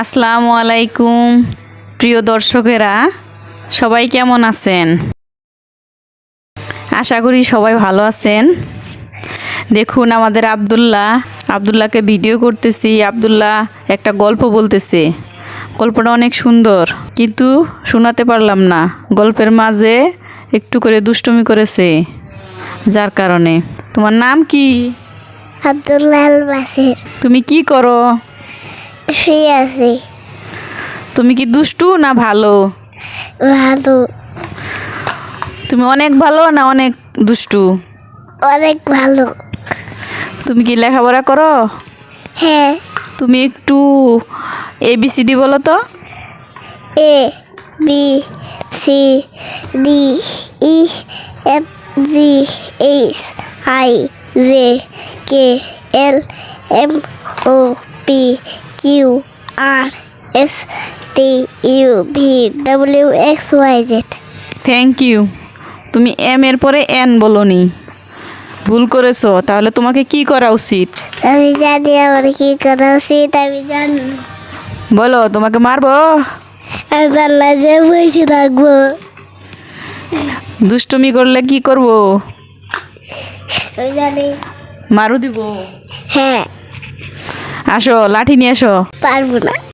আসসালামু আলাইকুম। প্রিয় দর্শকেরা সবাই কেমন আছেন? আশা করি সবাই ভালো আছেন। দেখুন আমাদের আবদুল্লাহ আবদুল্লাহকে ভিডিও করতেছি। আবদুল্লাহ একটা গল্প বলতেছে। গল্পটা অনেক সুন্দর কিন্তু শোনাতে পারলাম না। গল্পের মাঝে একটু করে দুষ্টমি করেছে যার কারণে। তোমার নাম কি? আব্দুল্লাহ তুমি কি করো? শুয়ে আছি। তুমি কি দুষ্টু না ভালো? ভালো। তুমি অনেক ভালো না অনেক দুষ্টু? অনেক ভালো। তুমি কি লেখাপড়া করো? হ্যাঁ। তুমি একটু এবিসিডি বলো তো। A B C D E F G H I J K L M O P Q R S T U V W X Y Z thank you তুমি এম এর পরে এন বলনি। ভুল করেছ তাহলে তোমাকে কি করা উচিত? আমি জানি আমার কি করা উচিত আমি জানি। বলো তোমাকে মারবো? জানলা যে বসে থাকব। দুষ্টুমি করলে কি করব? জানি। মারু দিব। হ্যাঁ। আসো লাঠি নিয়ে আসো। পারব না।